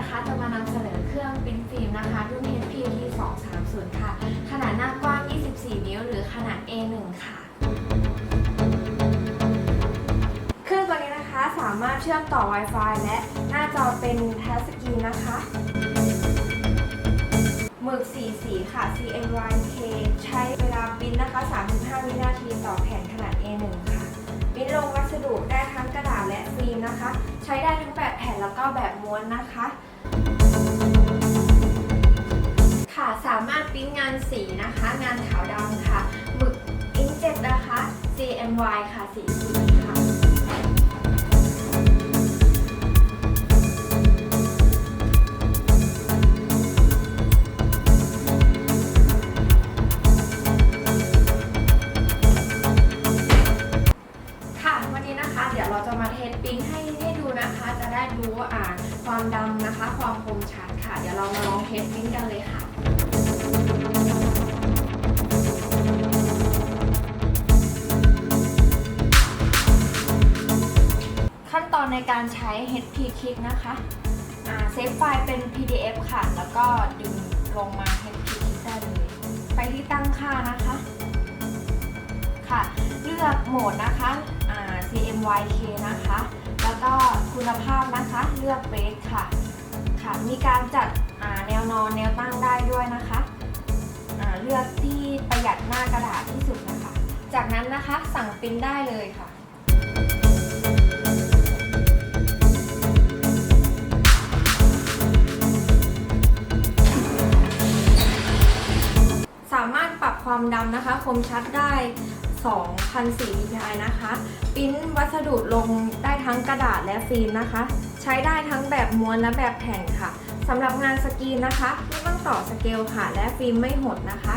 นะคะ จะมานำเสนอเครื่องปริ้นฟิล์มนะคะรุ่น HPT 230 ค่ะ ขนาดหน้ากว้าง 24 นิ้ว หรือขนาด A1 ค่ะ เครื่องตัวนี้นะคะสามารถเชื่อมต่อ Wi-Fi และหน้าจอเป็นทัชสกรีนนะคะหมึกสีสีค่ะ CMYK ใช้เวลาปิ้นนะคะ 3-5 วินาทีต่อแผ่นขนาด A1 ค่ะปิ้นลงวัสดุได้ทั้งกระดาษและฟิล์มนะคะ ใช้ได้ทั้งแบบแผ่นแล้วก็แบบม้วนนะคะ สีนะคะ งานขาวดำค่ะ หมึกอินเจ็ตนะคะ CMY ค่ะ สีสีค่ะ ค่ะ วันนี้นะคะ เดี๋ยวเราจะมาเทสปิ้งให้ให้ดูนะคะ จะได้รู้อ่าความดำนะคะ ความคมชัดค่ะ เดี๋ยวเรามาลองเทสปิ้งกันเลยค่ะ ในการใช้ HP Kick นะคะเซฟไฟล์เป็น PDF ค่ะ แล้วก็ดึงลงมา HP Kick ได้เลย ไปที่ตั้งค่านะคะ ค่ะ เลือกโหมดนะคะ CMYK นะคะ แล้วก็คุณภาพนะคะ เลือกเบสค่ะ ค่ะ มีการจัดแนวนอนแนวตั้งได้ด้วยนะคะ เลือกที่ประหยัดหน้ากระดาษที่สุดนะคะ จากนั้นนะคะสั่งปริ้นได้เลยค่ะ ความดำนะคะคมชัดได้2,004 dpi นะคะ ปิ้นวัสดุลงได้ทั้งกระดาษและฟิล์มนะคะ ใช้ได้ทั้งแบบม้วนและแบบแผ่นค่ะสำหรับงานสกรีนนะคะ ไม่ต้องต่อสเกลค่ะ และฟิล์มไม่หดนะคะ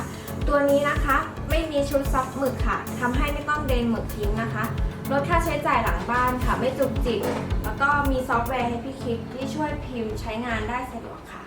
ตัวนี้นะคะไม่มีชุดซอฟต์หมึกค่ะทำให้ไม่ต้องเดนหมึกทิ้งนะคะลดค่าใช้จ่ายหลังบ้านค่ะ ไม่จุกจิกแล้วก็มีซอฟต์แวร์ให้พี่คลิกที่ช่วยพิมพ์ใช้งานได้สะดวกค่ะ